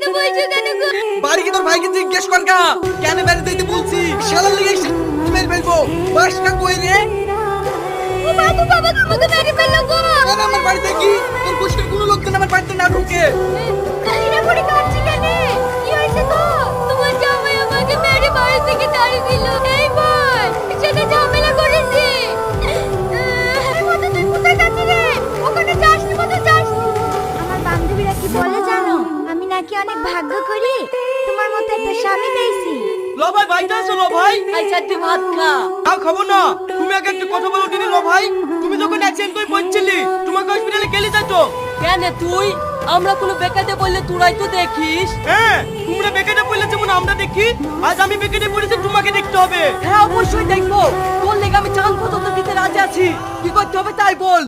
বাড়িতে বলছো কেন গো? বাড়ি কি তোর ভাইকে জিজ্ঞেস কর গা? কেন বাড়িতে যেতে বলছি? শালা লিগে মেল ফেলব। বাসটা কই রে? ও বাবু বাবা তোমাকে মেরে ফেলল গো। আমার বাড়িতে কি? তোর পুষ্কের কোনো লোকজন আমার বাড়িতে না ঢুকে? ভাগ্য করি তোমার মতো একটা স্বামী পেয়েছি। লো ভাই ভাইটা আসো লো ভাই এই চারটি ভাত খা আ খাব না তুমি আগে একটা কথা বলো দিদি লো ভাই তুমি যখন অ্যাক্সিডেন্ট করে পড়ছিলি তোমাকে হসপিটালে গেলি তো কেন তুই? আমরা কোনো বেকাতে বললে তোরাই তো দেখিস। হ্যাঁ তোমরা বেকেটে পড়লে যেমন আমরা দেখি আজ আমি বেকেটে পড়েছি তোমাকে দেখতে হবে। হ্যাঁ অবশ্যই দেখব। তোর লেগে আমি চাল পর্যন্ত দিতে রাজি আছি? কি করতে হবে তাই বল।